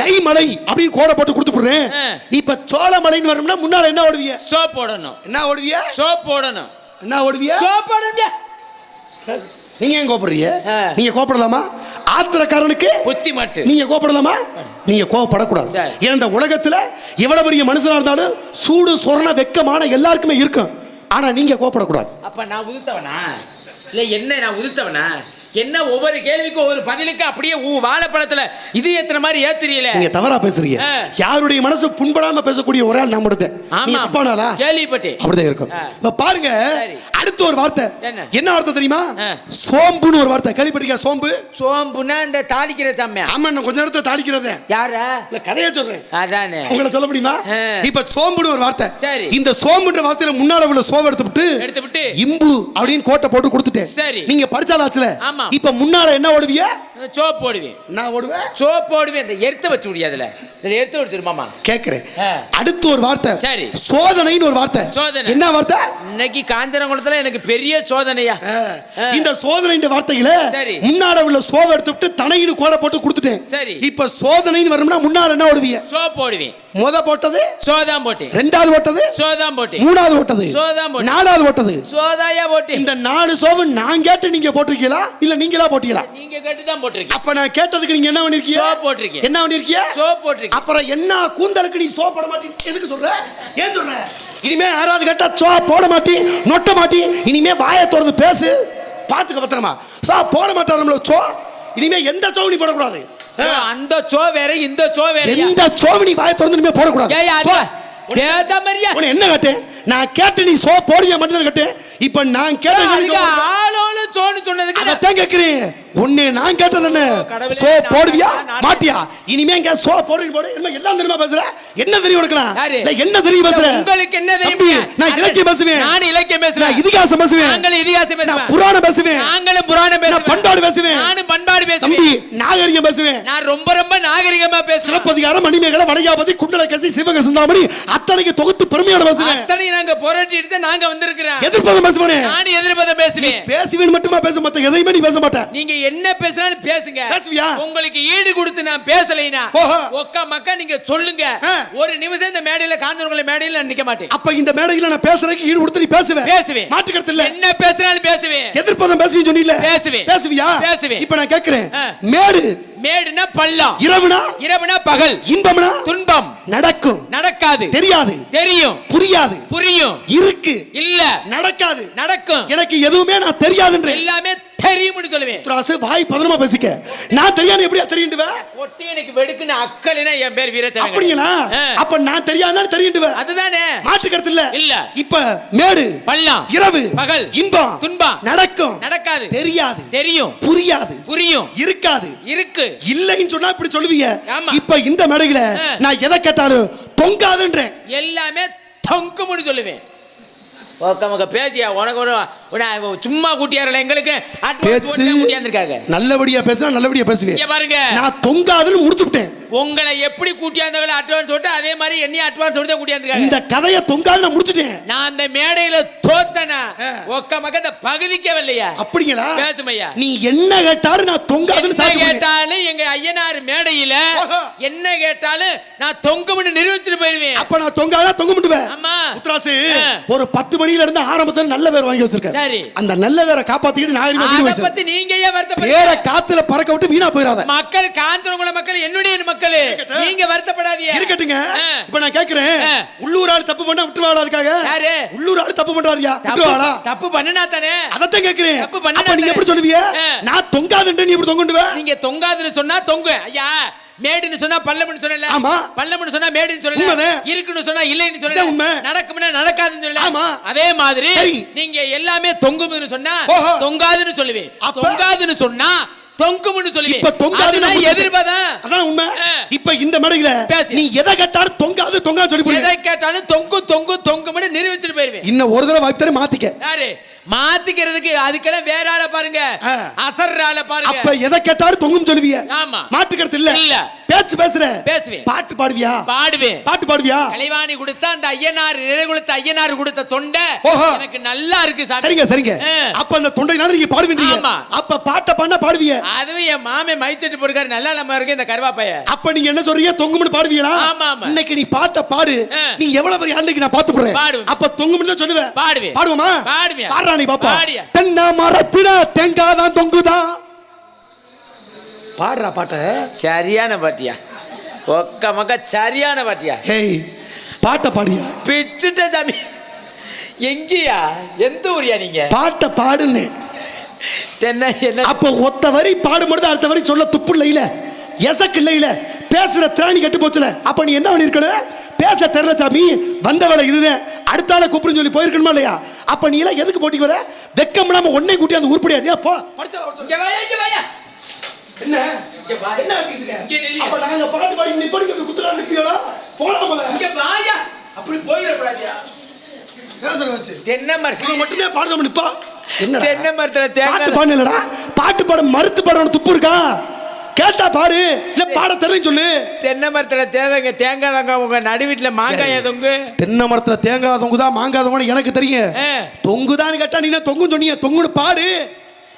[SPEAKER 2] லை மலை அப்படின்னு கோடை போட்டு கொடுத்து போடுறேன்
[SPEAKER 1] ஆ.
[SPEAKER 2] இப்ப சோழமலைன்னு வரணும்னா முன்னால என்ன ஓடுவிய
[SPEAKER 1] சோப் போடணும்
[SPEAKER 2] என்ன ஓடுவிய
[SPEAKER 1] சோப் போடணும்
[SPEAKER 2] என்ன ஓடுவிய
[SPEAKER 1] சோப் போடணும்
[SPEAKER 2] நீங்க ஏன் கோபப்படுறீங்க. நீங்க கோபப்படலாமா? ஆத்திரக்காரனுக்கு
[SPEAKER 1] புத்தி மட்டு.
[SPEAKER 2] நீங்க கோபப்படலாமா? நீங்க கோவப்படக்கூடாது
[SPEAKER 1] சரி.
[SPEAKER 2] ஏன்னா இந்த உலகத்துல எவ்வளவு பெரிய மனுஷனா இருந்தாலும் சூடு சொரண வெக்கமான எல்லாருக்குமே இருக்கும். ஆனா நீங்க கோபப்படக்கூடாது.
[SPEAKER 1] அப்ப நான் உதுத்தவனா? இல்ல என்ன நான் உதுத்தவனா? என்ன ஒவ்வொரு கேள்விக்கும் ஒவ்வொரு பதிலுக்கு அப்படியே ஊ வாழைப்பழத்துல இது ஏத்துற மாதிரி ஏத்துறீல
[SPEAKER 2] நீங்க தவறா பேசுறீங்க. யாருடைய மனசு புண்படாம பேசக்கூடிய ஒரு ஆள் நீங்க
[SPEAKER 1] ஆமா.
[SPEAKER 2] தப்பானாலா
[SPEAKER 1] கேள்விப்பட்டேன்.
[SPEAKER 2] அப்படிதான் இருக்கும். இப்ப பாருங்க. அடுத்த ஒரு வார்த்தை.
[SPEAKER 1] என்ன?
[SPEAKER 2] என்ன வார்த்தை தெரியுமா. சோம்புன்னு ஒரு வார்த்தை. கேள்விப்பட்டிருக்கா சோம்பு?
[SPEAKER 1] சோம்புனா இந்த தாளிக்கிற தம்மையா
[SPEAKER 2] ஆமா நான் கொஞ்ச நேரத்துல தாளிக்கிறதே.
[SPEAKER 1] யாரா?
[SPEAKER 2] இல்ல கதையை சொல்றேன்.
[SPEAKER 1] அதானே.
[SPEAKER 2] உங்களை சொல்ல முடியுமா. இப்ப சோம்புன்னு ஒரு வார்த்தை.
[SPEAKER 1] சரி.
[SPEAKER 2] இந்த சோம்புன்ற வார்த்தையில முன்னால உள்ள சோவை எடுத்து விட்டு
[SPEAKER 1] எடுத்து விட்டு
[SPEAKER 2] இம்பு அப்படின்னு கோட்டை போட்டு கொடுத்துட்டேன்.
[SPEAKER 1] சரி.
[SPEAKER 2] நீங்க படிச்சாலாச்சுல
[SPEAKER 1] ஆமா.
[SPEAKER 2] இப்ப முன்னால என்ன ஓடுவிய?
[SPEAKER 1] சோப் போடுவேன்.
[SPEAKER 2] நான் ஓடுவேன்?
[SPEAKER 1] சோப் போடுவேன். இந்த எடுத்து வச்சு முடியாதுல இதை எடுத்து வச்சிருமாமா
[SPEAKER 2] கேக்குறேன். அடுத்து ஒரு வார்த்தை.
[SPEAKER 1] சரி.
[SPEAKER 2] சோதனைன்னு ஒரு வார்த்தை.
[SPEAKER 1] சோதனை.
[SPEAKER 2] என்ன வார்த்தை?
[SPEAKER 1] இன்னைக்கு காஞ்சனகுளத்துல எனக்கு பெரிய சோதனையா.
[SPEAKER 2] இந்த சோதனைன்ற வார்த்தையில
[SPEAKER 1] சரி.
[SPEAKER 2] முன்னால உள்ள சோவை எடுத்து விட்டு தனையின்னு கோடை போட்டு கொடுத்துட்டேன்.
[SPEAKER 1] சரி.
[SPEAKER 2] இப்ப சோதனைன்னு வரணும்னா முன்னால என்ன ஓடுவிய
[SPEAKER 1] சோப் போடுவேன்.
[SPEAKER 2] முத போட்டது?
[SPEAKER 1] சோதாம் போட்டேன்.
[SPEAKER 2] ரெண்டாவது ஓட்டது
[SPEAKER 1] சோதாம் போட்டேன்.
[SPEAKER 2] மூணாவது ஓட்டது
[SPEAKER 1] சோதாம் போட்டேன்.
[SPEAKER 2] நாலாவது ஓட்டது
[SPEAKER 1] சோதாயா போட்டேன்.
[SPEAKER 2] இந்த நாலு சோவு நான் கேட்டு நீங்க போட்டிருக்கீங்களா? இல்ல நீங்களா போட்டீங்களா?
[SPEAKER 1] நீங்க கேட்டு தான் போட்டிருக்கீங்க
[SPEAKER 2] அப்ப நான் கேட்டதுக்கு நீங்க என்ன பண்ணிருக்கீங்க?
[SPEAKER 1] சோப் போட்டிருக்கேன்.
[SPEAKER 2] என்ன பண்ணிருக்கீங்க?
[SPEAKER 1] சோப் போட்டிருக்கேன்.
[SPEAKER 2] அப்புறம் என்ன கூந்தலுக்கு நீ சோ போட மாட்டீங்க எதுக்கு சொல்ற? ஏன் சொல்ற? இனிமே யாராவது கேட்டா சோ போட மாட்டி நொட்ட மாட்டி இனிமே வாயை திறந்து பேசு. பாத்துக்க பத்திரமா. சோ போட மாட்டார் சோ இனிமே எந்த சோவு நீ போடக்கூடாது.
[SPEAKER 1] அந்த சோ வேற இந்த சோ வேற
[SPEAKER 2] எந்த சோவு நீ வாயை திறந்து இனிமே போடக்கூடாது. சோ, என்ன கேட்டேன்? நான் கேட்டு நீ சோ போடுவியா மட்டும் கேட்டேன். இப்ப நான் கேட்டேன்
[SPEAKER 1] அதுக்கு ஆளோல சோன்னு சொன்னதுக்கு நான்
[SPEAKER 2] அதான் கேக்குறேன் உன்னை நான் கேட்டது என்ன? சோ
[SPEAKER 1] நான்
[SPEAKER 2] போடுவியா?
[SPEAKER 1] நான்
[SPEAKER 2] மாட்டியா? இனிமே இங்க சோ போடுறீங்க போடு. என்ன எல்லாம் தெரியுமா பேசுற? என்ன தெரியும்
[SPEAKER 1] யாரு?
[SPEAKER 2] இல்ல, என்ன தெரியும் பேசுற?
[SPEAKER 1] உங்களுக்கு என்ன
[SPEAKER 2] தம்பி,
[SPEAKER 1] தெரியும்
[SPEAKER 2] நான் இலக்கியம் பேசுவேன்.
[SPEAKER 1] நான் இலக்கியம்
[SPEAKER 2] நான்
[SPEAKER 1] பேசுவேன்
[SPEAKER 2] இதிகாசம் பேசுவேன்.
[SPEAKER 1] நாங்கள் இதிகாசம்
[SPEAKER 2] நான்
[SPEAKER 1] பேசுவேன்.
[SPEAKER 2] புராணம் பேசுவேன்.
[SPEAKER 1] நாங்களும் புராணம்
[SPEAKER 2] நான்
[SPEAKER 1] பேசுவேன்.
[SPEAKER 2] பண்பாடு பேசுவேன்.
[SPEAKER 1] நானும் பண்பாடு
[SPEAKER 2] தம்பி
[SPEAKER 1] பேசுவேன்
[SPEAKER 2] நாகரிகம் பேசுவேன்.
[SPEAKER 1] நான் ரொம்ப ரொம்ப நாகரிகமா பேசுவேன்.
[SPEAKER 2] சிலப்பதிகாரம் மணிமேகலை வளையாபதி குண்டலகசி சிவக சிந்தாமணி அத்தனைக்கு தொகுத்து பெருமையோட பேசுவேன்.
[SPEAKER 1] அத்தனை நாங்க போராட்டி எடுத்து நாங்க வந்திருக்கிறோம்.
[SPEAKER 2] எதிர்ப்பதம் பேசுவேனே?
[SPEAKER 1] நான் எதிர்ப்பதை பேசுவேன்.
[SPEAKER 2] பேசுவேன் மட்டுமா பேச மாட்டேன் எதையுமே நீ பேச மாட்ட.
[SPEAKER 1] நீங்க என்ன பேசினாலும் பேசுங்க.
[SPEAKER 2] பேசுவியா?
[SPEAKER 1] உங்களுக்கு ஈடு கொடுத்து நான் பேசலைனா. ஒக்க மக்கா நீங்க சொல்லுங்க. ஒரு நிமிஷம் இந்த மேடையில காஞ்சவங்கள மேடையில நிக்க மாட்டேன்.
[SPEAKER 2] அப்ப இந்த மேடையில நான் பேசுறதுக்கு ஈடு கொடுத்து நீ பேசுவேன்
[SPEAKER 1] பேசுவேன்.
[SPEAKER 2] மாற்றுக்கிறது இல்ல
[SPEAKER 1] என்ன பேசினாலும் பேசுவேன்.
[SPEAKER 2] எதிர்ப்பதம் பேசுவீங்க சொன்னீல
[SPEAKER 1] பேசுவேன்.
[SPEAKER 2] பேசுவியா?
[SPEAKER 1] பேசுவேன்.
[SPEAKER 2] இப்ப நான் கேக்குறேன். மேடு
[SPEAKER 1] மேடுனா பள்ளம்.
[SPEAKER 2] இரவுனா?
[SPEAKER 1] இரவுனா பகல்.
[SPEAKER 2] இன்பம்னா?
[SPEAKER 1] துன்பம்.
[SPEAKER 2] நடக்கும்.
[SPEAKER 1] நடக்காது.
[SPEAKER 2] தெரியாது.
[SPEAKER 1] தெரியும்.
[SPEAKER 2] புரியாது.
[SPEAKER 1] புரியும்.
[SPEAKER 2] இருக்கு.
[SPEAKER 1] இல்ல.
[SPEAKER 2] நடக்காது.
[SPEAKER 1] நடக்கும்.
[SPEAKER 2] எனக்கு எதுவுமே நான் தெரியாதுன்றேன்.
[SPEAKER 1] எல்லாமே தெரியும்னு சொல்லுவேன்.
[SPEAKER 2] திராசு வாய் பதனமா பேசிக்க. நான் தெரியாது எப்படியா தெரியுண்டுவேன்
[SPEAKER 1] கொட்டி எனக்கு வெடுக்குன்னு அக்கலினா என் பேர் வீரத்தேவன்
[SPEAKER 2] அப்படிங்களா. அப்ப நான் தெரியாதுன்னு தெரியுண்டுவேன்
[SPEAKER 1] அதுதானே.
[SPEAKER 2] மாற்றுக்கிறது இல்ல.
[SPEAKER 1] இல்ல.
[SPEAKER 2] இப்ப மேடு
[SPEAKER 1] பள்ளம்
[SPEAKER 2] இரவு
[SPEAKER 1] பகல்
[SPEAKER 2] இன்பம்
[SPEAKER 1] துன்பம்
[SPEAKER 2] நடக்கும்.
[SPEAKER 1] நடக்காது.
[SPEAKER 2] தெரியாது.
[SPEAKER 1] தெரியும்.
[SPEAKER 2] புரியாது.
[SPEAKER 1] புரியும்.
[SPEAKER 2] இருக்காது.
[SPEAKER 1] இருக்கு.
[SPEAKER 2] இல்லைன்னு சொன்னா இப்படி சொல்லுவீங்க. இப்ப இந்த மேடையில. நான் எதை கேட்டாலும் தொங்காதுன்றேன்.
[SPEAKER 1] எல்லாமே தொங்கும்னு சொல்லுவேன். ஓக்க மக்க பேசியா உனக்கு உன- சும்மா கூட்டியாரல எங்களுக்கு? கூட்டியாந்துருக்காங்க.
[SPEAKER 2] நல்லபடியா பேசுனா நல்லபடியா பேசுவேன்
[SPEAKER 1] பாருங்க.
[SPEAKER 2] நான் தொங்காதுன்னு முடிச்சு விட்டேன்
[SPEAKER 1] உங்களை எப்படி கூட்டியாந்தவங்கள அட்வான்ஸ் விட்டு அதே மாதிரி என்னையும் அட்வான்ஸ் விட்டு கூட்டியாந்துருக்காங்க.
[SPEAKER 2] இந்த கதையை தொங்காது நான் முடிச்சிட்டேன்.
[SPEAKER 1] நான் அந்த மேடையில தோத்தனா. ஒக்க மக்க இந்த பகுதிக்கே வரலையா
[SPEAKER 2] அப்படிங்களா?
[SPEAKER 1] பேசுமையா?
[SPEAKER 2] நீ என்ன கேட்டாலும் நான் தொங்காதுன்னு
[SPEAKER 1] கேட்டாலும் எங்க ஐயனார் மேடையில. என்ன கேட்டாலும் நான் தொங்கும்னு நிரூபிச்சுட்டு போயிருவேன்.
[SPEAKER 2] அப்ப நான் தொங்காத தொங்க முடிவேன்
[SPEAKER 1] ஆமா.
[SPEAKER 2] முத்ராசு
[SPEAKER 1] ஆ.
[SPEAKER 2] ஒரு பத்து மணில இருந்து ஆரம்பத்துல நல்ல பேர் வாங்கி வச்சிருக்கேன்
[SPEAKER 1] சரி.
[SPEAKER 2] அந்த நல்ல பேரை காப்பாத்திக்கிட்டு நாகரிகமா வீடு
[SPEAKER 1] அத பத்தி நீங்க ஏன்
[SPEAKER 2] பேரை
[SPEAKER 1] வருத்தப்படுறீங்க
[SPEAKER 2] காத்துல பறக்க விட்டு வீணா போயிடாத
[SPEAKER 1] மக்கள் காந்தரகுல மக்கள் என்னுடைய மக்கள். நீங்க வருத்தப்படாதீங்க
[SPEAKER 2] இருக்கட்டுங்க
[SPEAKER 1] ஆ.
[SPEAKER 2] இப்ப நான் கேக்குறேன்
[SPEAKER 1] ஆ.
[SPEAKER 2] உள்ளூர் ஆள் தப்பு பண்ணா விட்டுருவாடா அதுக்காக
[SPEAKER 1] யாரு?
[SPEAKER 2] உள்ளூர் ஆள் தப்பு பண்றாருயா
[SPEAKER 1] தப்பு
[SPEAKER 2] விட்டுருவாடா
[SPEAKER 1] தப்பு பண்ணுனா தானே
[SPEAKER 2] அதத்தான் கேக்குறேன்
[SPEAKER 1] தப்பு
[SPEAKER 2] அப்ப நீங்க
[SPEAKER 1] தானே.
[SPEAKER 2] எப்படி சொல்லுவீங்க
[SPEAKER 1] ஆ.
[SPEAKER 2] நான் தொங்காதுன்னு நீ எப்படி தொங்குண்டுவ
[SPEAKER 1] நீங்க தொங்காதுன்னு சொன்னா தொங்கு ஐயா மேடுன்னு சொன்னா பள்ளம்னு சொல்லல
[SPEAKER 2] ஆமா.
[SPEAKER 1] பள்ளம்னு சொன்னா மேடுன்னு சொல்லல. இருக்குன்னு சொன்னா இல்லைன்னு சொல்லல
[SPEAKER 2] உண்மை.
[SPEAKER 1] நடக்கும்னா நடக்காதுன்னு சொல்லல
[SPEAKER 2] ஆமா.
[SPEAKER 1] அதே மாதிரி. நீங்க எல்லாமே தொங்கும்னு சொன்னா. தொங்காதுன்னு சொல்லுவேன்? தொங்காதுன்னு சொன்னா தொங்கும்னு சொல்லுவேன்
[SPEAKER 2] இப்ப தொங்காதுன்னு
[SPEAKER 1] எதிர்ப்பதான்
[SPEAKER 2] அதான் உண்மை. இப்ப இந்த மேடையில. நீ எதை கேட்டாலும் தொங்காது தொங்காது சொல்லி
[SPEAKER 1] எதை கேட்டாலும் தொங்கு தொங்கு தொங்கும்னு நிரூபிச்சுட்டு போயிருவேன்
[SPEAKER 2] இன்னும் ஒரு தடவை வாய்ப்பு மாத்திக்க
[SPEAKER 1] யாரு மாத்திக்கிறதுக்கு அதுக்கெல்லாம் வேற ஆளை பாருங்க. அசர்ற ஆளை பாருங்க
[SPEAKER 2] அப்ப எதை கேட்டாலும் தொங்கும் சொல்லுவிய
[SPEAKER 1] ஆமா.
[SPEAKER 2] மாட்டுக்கிறது இல்ல
[SPEAKER 1] இல்ல.
[SPEAKER 2] பேச்சு பேசுற
[SPEAKER 1] பேசுவேன்.
[SPEAKER 2] பாட்டு பாடுவியா
[SPEAKER 1] பாடுவேன்
[SPEAKER 2] பாட்டு பாடுவியா
[SPEAKER 1] கலைவாணி கொடுத்த அந்த ஐயனார் நிறைகுலத்த ஐயனார் கொடுத்த தொண்டை. எனக்கு நல்லா இருக்கு சாமி
[SPEAKER 2] சரிங்க சரிங்க. அப்ப அந்த தொண்டைனால நீங்க பாடுவீங்க
[SPEAKER 1] ஆமா.
[SPEAKER 2] அப்ப பாட்ட பாடினா பாடுவிய
[SPEAKER 1] அதுவும் என் மாமே மைச்சட்டு போயிருக்காரு நல்லா நம்ம இருக்கு இந்த கருவாப்பைய
[SPEAKER 2] அப்ப நீங்க என்ன சொல்றீங்க தொங்கும்னு பாடுவீங்களா
[SPEAKER 1] ஆமா, ஆமா.
[SPEAKER 2] இன்னைக்கு நீ பாட்ட பாடு. நீ எவ்வளவு பெரிய ஆளுக்கு நான் பாத்து போறேன். அப்ப தொங்கும்னு தான் சொல்லுவேன்
[SPEAKER 1] பாடுவேன்.
[SPEAKER 2] பாடுவோமா
[SPEAKER 1] பாடுவேன்.
[SPEAKER 2] பாடுறா நீ பாப்பா.
[SPEAKER 1] பாடியா.
[SPEAKER 2] தென்னை மரத்துல தேங்காய் தான் தொங்குதா? பாடுறா பாட்ட.
[SPEAKER 1] சரியான பாட்டியா. ஒக்க மக்க சரியான பாட்டியா.
[SPEAKER 2] ஹேய் பாட்ட பாடியா?
[SPEAKER 1] பிச்சுட்ட சாமி. எங்கேயா? எந்த ஊரியா நீங்க?
[SPEAKER 2] பாட்ட பாடுன்னு.
[SPEAKER 1] என்ன என்ன?
[SPEAKER 2] அப்ப ஒத்த வரி பாடும்பொழுது அடுத்த வரி சொல்ல துப்பு இல்லையில. எசக்கு இல்லையில. பேசுற திராணி கெட்டு போச்சுல. அப்ப நீ என்ன பண்ணிருக்கணும்? பேச தெரியல சாமி. வந்த வேலை இதுதான். அடுத்த ஆளை கூப்பிடுன்னு சொல்லி போயிருக்கணுமா இல்லையா? அப்ப நீ எல்லாம் எதுக்கு போட்டிக்கு வர? வெக்கம் இல்லாம ஒன்னே கூட்டி அந்த உருப்படியா நீ போ. என்ன. என்ன. அப்ப நாங்க பாட்டு பாடி நீ படிக்க போலாமல
[SPEAKER 1] இங்க வாயா. அப்படி போயிடக்கூடாதியா தென்னை மரத்துல.
[SPEAKER 2] இவன் மட்டும்தான் பாடுறோம் நிப்பா. என்ன
[SPEAKER 1] தென்னை மரத்துல
[SPEAKER 2] பாட்டு பாடலடா பாட்டு பாட மறுத்து பாடணும் துப்பு இருக்கா? கேட்டா பாடு இல்ல பாட தெரியும் சொல்லு.
[SPEAKER 1] தென்னை மரத்துல தேவைங்க தேங்காய் வாங்க உங்க நடு வீட்டுல மாங்காய் தொங்கு?
[SPEAKER 2] தென்னை மரத்துல தேங்காய் தொங்குதா மாங்காய் தொங்குதா எனக்கு தெரியும். தொங்குதான்னு கேட்டா நீ தொங்கும் சொன்னீங்க? தொங்குன்னு பாடு.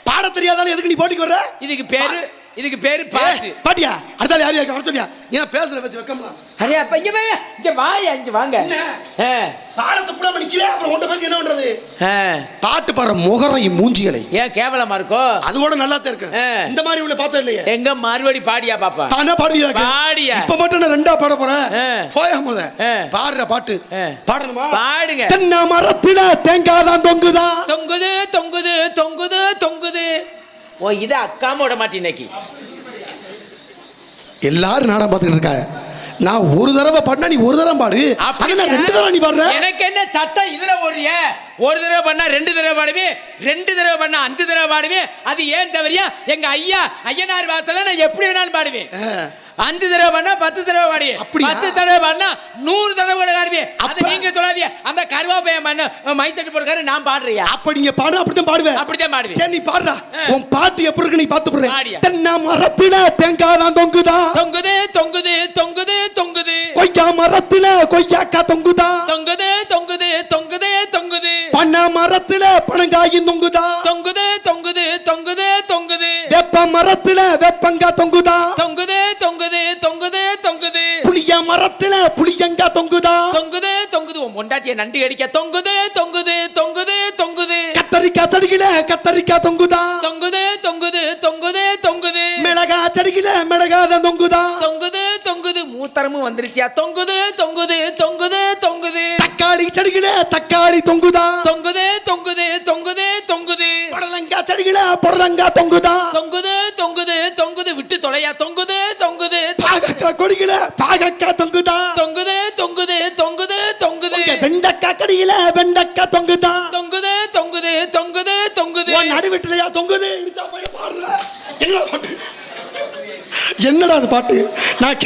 [SPEAKER 2] பாட தெரியாதாலும் எதுக்கு நீ போட்டிக்கு வர்ற?
[SPEAKER 1] இதுக்கு பேரு? இதுக்கு பேரு பாட்டு.
[SPEAKER 2] பாட்டியா? அடுத்தால யார் யாருக்கு? வர சொல்லியா? ஏன் பேசுற வச்சு வைக்கம்லாம்
[SPEAKER 1] அரே அப்ப இங்க வாயா இங்க வாயா இங்க வாங்க.
[SPEAKER 2] என்ன?
[SPEAKER 1] ஆ,
[SPEAKER 2] பாட துப்புடாம நிக்கிறே அப்புறம் உன்ட்ட பேசி என்ன பண்றது. பாட்டு பாடுற முகரை மூஞ்சிகளை.
[SPEAKER 1] ஏன் கேவலமா இருக்கோ?
[SPEAKER 2] அது கூட நல்லா தான் இருக்கு. இந்த மாதிரி உள்ள பார்த்தது இல்லையே?
[SPEAKER 1] எங்க மறுபடி பாடியா பாப்பா?
[SPEAKER 2] தானே பாடுவியா
[SPEAKER 1] பாடியா.
[SPEAKER 2] இப்ப மட்டும் நான் ரெண்டா பாட போறேன். போயா முத. பாடுற பாட்டு. பாடணுமா?
[SPEAKER 1] பாடுங்க.
[SPEAKER 2] தென்னை மரத்துல தேங்காய் தான் தொங்குதா?
[SPEAKER 1] தொங்குது தொங்குது தொங்குது தொங்குது. ஓ இத அக்காம விட மாட்டேன் இன்னைக்கு.
[SPEAKER 2] எல்லாரும் நாடகம் பார்த்துக்கிட்டு இருக்காங்க. நான் ஒரு தடவை பாடினா நீ ஒரு தடவை பாடு. நான் ரெண்டு தடவை நீ பாடுற?
[SPEAKER 1] எனக்கு என்ன சட்டம் இதுல ஓடுறிய? ஒரு தடவை பண்ணா ரெண்டு தடவை பாடுவேன் ரெண்டு தடவை பண்ணா அஞ்சு தடவை பாடுவேன் அது ஏன் தவறியா? எங்க ஐயா ஐயனார் வாசல்ல நான் எப்படி வேணாலும் பாடுவேன். அஞ்சு தடவை பண்ணா பத்து தடவை
[SPEAKER 2] அப்படியா?
[SPEAKER 1] பத்து தடவை பண்ணா நூறு தடவை கூட பாடுவேன் அது நீங்க சொல்லாதீங்க. அந்த கருவாப்பைய மண்ண மைத்தட்டு போடுறாரு நான் பாடுறியா?
[SPEAKER 2] அப்ப நீங்க பாடு அப்படித்தான் பாடுவேன்.
[SPEAKER 1] அப்படித்தான் பாடுவேன்.
[SPEAKER 2] சரி நீ பாடுறா. உன் பாட்டு எப்படி இருக்கு நீ பார்த்து போடுற
[SPEAKER 1] பாடியா.
[SPEAKER 2] தென்னை மரத்துல தேங்காய் தான் தொங்குதா?
[SPEAKER 1] தொங்குது தொங்குது தொங்குது தொங்குது.
[SPEAKER 2] கொய்யா மரத்துல கொய்யாக்கா தொங்குதா?
[SPEAKER 1] தொங்குது தொங்குது தொங்குது தொங்குது.
[SPEAKER 2] பண்ண மரத்துல பனங்காயும் தொங்குதா?
[SPEAKER 1] தொங்குது தொங்குது தொங்குது தொங்குது.
[SPEAKER 2] வெப்ப மரத்துல வெப்பங்கா தொங்குதா?
[SPEAKER 1] தொங்குது தொங்குது தொங்குது தொங்குது.
[SPEAKER 2] புளிய மரத்துல புளியங்கா தொங்குதா?
[SPEAKER 1] தொங்குது தொங்குது. உன் பொண்டாட்டிய நண்டு அடிக்க தொங்குது தொங்குது தொங்குது தொங்குது.
[SPEAKER 2] கத்தரிக்காய் செடியில கத்தரிக்காய் தொங்குதா?
[SPEAKER 1] தொங்குது தொங்குது தொங்குது தொங்குது.
[SPEAKER 2] மிளகா செடியில மிளகாத தொங்குதா?
[SPEAKER 1] தொங்குது தொங்குது. மூத்தரமும் வந்துருச்சியா? தொங்குது தொங்குது.
[SPEAKER 2] தக்காளி தொங்குதா?
[SPEAKER 1] தொங்குது தொங்குது தொங்குது தொங்குது.
[SPEAKER 2] புடலங்கா செடியில புடலங்கா தொங்குதா?
[SPEAKER 1] தொங்குது தொங்குது தொங்குது. விட்டு தொலையா தொங்குது தொங்குது
[SPEAKER 2] பாகக்காய் கொடியில பாகக்காய் தொங்குதா?
[SPEAKER 1] தொங்குது தொங்குது தொங்குது தொங்குது.
[SPEAKER 2] உங்க வெண்டைக்காய் கடியில வெண்டைக்காய் தொங்குதா?
[SPEAKER 1] தொங்குது தொங்குது தொங்குது தொங்குது.
[SPEAKER 2] உன் நடுவீட்டுலயா தொங்குது? இடிச்சா போய் பாடுற என்ன பாட்டு? என்னடா அது பாட்டு? நான்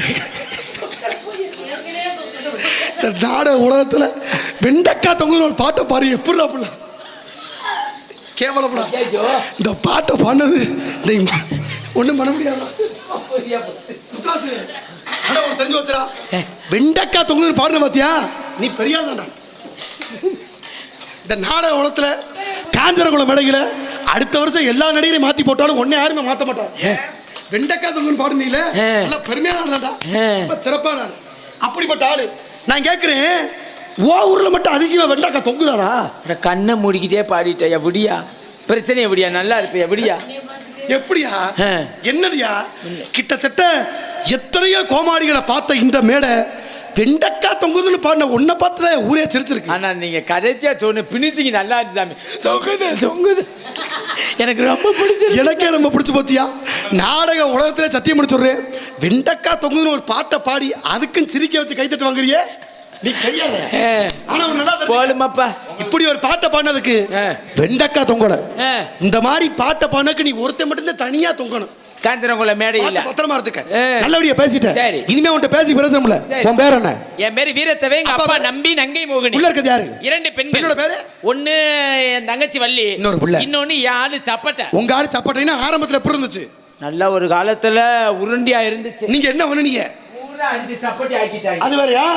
[SPEAKER 2] நாடக உலகத்துல வெண்டைக்காய் தொங்குது ஒரு பாட்டை பாரு எப்படிடா புள்ள? கேவலப்படா. இந்த பாட்டை பாடினது நீங்க ஒண்ணும் பண்ண முடியாதா ஒரு தெரிஞ்சு வச்சுடா வெண்டைக்காய் தொங்குது பாடுன பாத்தியா? நீ பெரிய தான்டா இந்த நாடக உலகத்துல காஞ்சரகுளம் மேடையில அடுத்த வருஷம் எல்லா நடிகரையும் மாத்தி போட்டாலும் ஒன்னே யாருமே மாத்த மாட்டாங்க வெண்டைக்காய் தொங்குன்னு பாடுனீல
[SPEAKER 1] ஆ.
[SPEAKER 2] நல்ல பெருமையான ஆள் தான்டா
[SPEAKER 1] ஆ.
[SPEAKER 2] ரொம்ப சிறப்பான ஆள். அப்படிப்பட்ட ஆளு. நான் கேட்கிறேன் ஓ ஊர்ல மட்டும் அதிசயமா வெண்டைக்காய் தொங்குதாடா?
[SPEAKER 1] கண்ணை மூடிக்கிட்டே பாடிட்ட எப்படியா பிரச்சனை எப்படியா நல்லா இருப்ப எப்படியா?
[SPEAKER 2] எப்படியா. என்னடியா? கிட்டத்தட்ட எத்தனையோ கோமாளிகளை பார்த்த இந்த மேடை வெண்டைக்காய் தொங்குதுன்னு பாடின உன்னை பார்த்து தான் ஊரே சிரிச்சிருக்கு.
[SPEAKER 1] ஆனா நீங்க கடைசியா சொன்ன பினிசிங்க நல்லா இருந்துச்சு சாமி. தொங்குது. தொங்குது. எனக்கு ரொம்ப பிடிச்சிருக்கு.
[SPEAKER 2] எனக்கே ரொம்ப பிடிச்சு போத்தியா நாடக உலகத்துல சத்தியம் பண்ணி சொல்றேன் வெண்டைக்காய் தொங்குதுன்னு ஒரு பாட்டை பாடி அதுக்கும் சிரிக்க வச்சு கைத்தட்டு வாங்குறியே? நீ
[SPEAKER 1] ஆ.
[SPEAKER 2] ஆனா நல்லா.
[SPEAKER 1] போலுமாப்பா
[SPEAKER 2] இப்படி ஒரு பாட்டை பாடினதுக்கு
[SPEAKER 1] ஆ.
[SPEAKER 2] வெண்டைக்காய் தொங்கல. இந்த மாதிரி பாட்டை பாடினதுக்கு நீ ஒருத்தன் மட்டும்தான் தனியா தொங்கணும்
[SPEAKER 1] காஞ்சனங்குள்ள மேடை இல்ல
[SPEAKER 2] பார்த்து பத்திரமா இருந்துக்க. நல்லபடியா பேசிட்டேன்
[SPEAKER 1] சரி.
[SPEAKER 2] இனிமே உன்கிட்ட பேசி
[SPEAKER 1] சரி.
[SPEAKER 2] உன் பேர் என்ன
[SPEAKER 1] என் பேரு வீரத்தவே எங்க
[SPEAKER 2] அப்பா?
[SPEAKER 1] நம்பி நங்கை மோகினி
[SPEAKER 2] உள்ள இருக்கிறது யாரு
[SPEAKER 1] இரண்டு
[SPEAKER 2] பெண்ணோட
[SPEAKER 1] பெண்கள்
[SPEAKER 2] பேரு?
[SPEAKER 1] ஒண்ணு என் தங்கச்சி வள்ளி
[SPEAKER 2] இன்னொரு புள்ள.
[SPEAKER 1] இன்னொன்னு என் ஆளு சப்பட்டை
[SPEAKER 2] உங்க ஆளு சப்பாட்டைனா ஆரம்பத்துல எப்படி இருந்துச்சு
[SPEAKER 1] நல்ல ஒரு காலத்துல உருண்டியா இருந்துச்சு
[SPEAKER 2] நீங்க என்ன பண்ணுனீங்க அது வேறயா.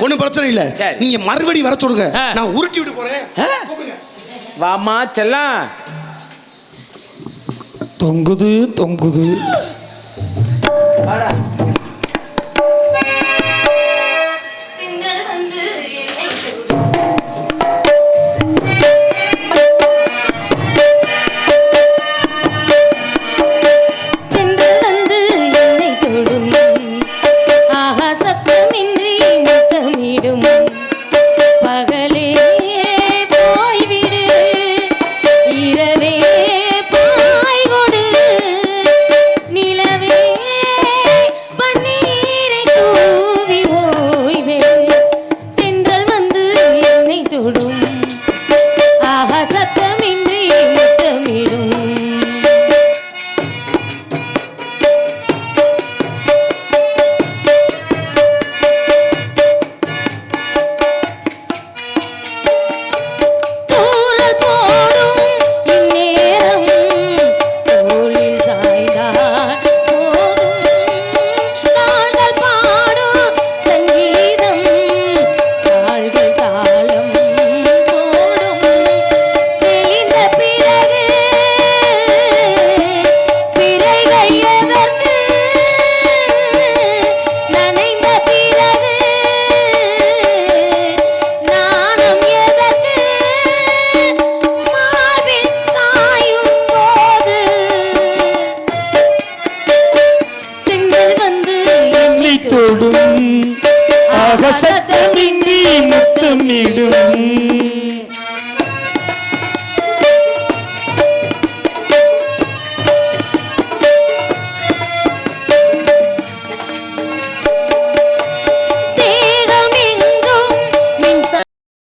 [SPEAKER 2] ஒண்ணும் பிரச்சனை இல்ல. நீங்க மறுபடி வர சொல்லுங்க. நான் உருட்டி விட்டு போறேன்.
[SPEAKER 1] வாமா செல்லம்.
[SPEAKER 3] தொங்குது தொங்குது.